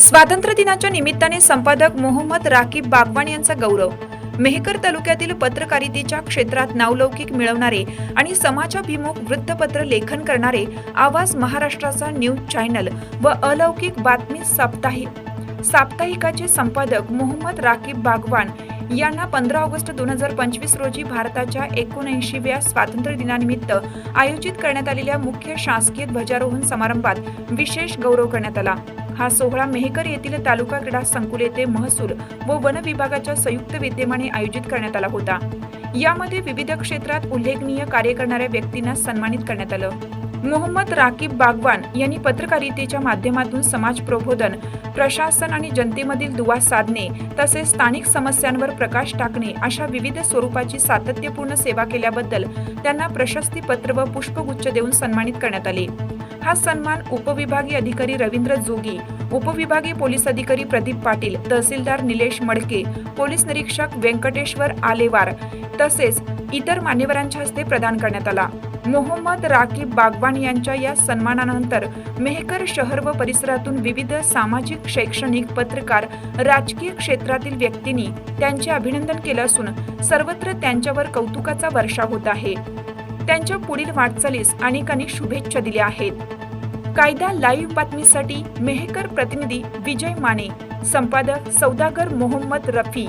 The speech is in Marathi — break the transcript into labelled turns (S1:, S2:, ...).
S1: स्वातंत्र्य दिनाच्या निमित्ताने संपादक मोहम्मद राकीब बागवान यांचा गौरव. मेहकर तालुक्यातील पत्रकारितेच्या क्षेत्रात नावलौकिक मिळवणारे आणि समाजाभिमुख वृत्तपत्र लेखन करणारे आवाज महाराष्ट्राचा न्यूज चॅनल व अलौकिक बातमी साप्ताहिक साप्ताहिकाचे संपादक मोहम्मद राकीब बागवान यांना पंधरा ऑगस्ट दोन हजार पंचवीस रोजी भारताच्या एकोणऐंशीव्या स्वातंत्र्य दिनानिमित्त आयोजित करण्यात आलेल्या मुख्य शासकीय ध्वजारोहण समारंभात विशेष गौरव करण्यात आला. हा सोहळा मेहकर येथील तालुका क्रीडा संकुल येथे महसूल व वन विभागाच्या संयुक्त विद्यमाने आयोजित करण्यात आला होता. यामध्ये विविध क्षेत्रात उल्लेखनीय कार्य करणाऱ्या व्यक्तींना सन्मानित करण्यात आलं. मोहम्मद राकीब बागवान यांनी पत्रकारितेच्या माध्यमातून समाज प्रबोधन प्रशासन आणि जनतेमधील दुवा साधणे तसेच स्थानिक समस्यांवर प्रकाश टाकणे अशा विविध स्वरूपाची सातत्यपूर्ण सेवा केल्याबद्दल त्यांना प्रशस्ती पत्र व पुष्पगुच्छ देऊन सन्मानित करण्यात आले. हा सन्मान उपविभागीय अधिकारी रवींद्र जोगी उपविभागीय पोलीस अधिकारी प्रदीप पाटील तहसीलदार निलेश मडके पोलीस निरीक्षक व्यंकटेश्वर आलेवार तसेच इतर मान्यवरांच्या हस्ते प्रदान करण्यात आला. मोहम्मद राकीब बागवान यांच्या या सन्मानानंतर मेहकर शहर व परिसरातून विविध सामाजिक शैक्षणिक पत्रकार राजकीय क्षेत्रातील व्यक्तींनी त्यांचे अभिनंदन केलं असून सर्वत्र त्यांच्यावर कौतुकाचा वर्षाव होत आहे. त्यांच्या पुढील वाटचालीस अनेकांनी शुभेच्छा दिल्या आहेत. कायदा लाईव्ह बातमीसाठी मेहकर प्रतिनिधी विजय माने संपादक सौदागर मोहम्मद रफी.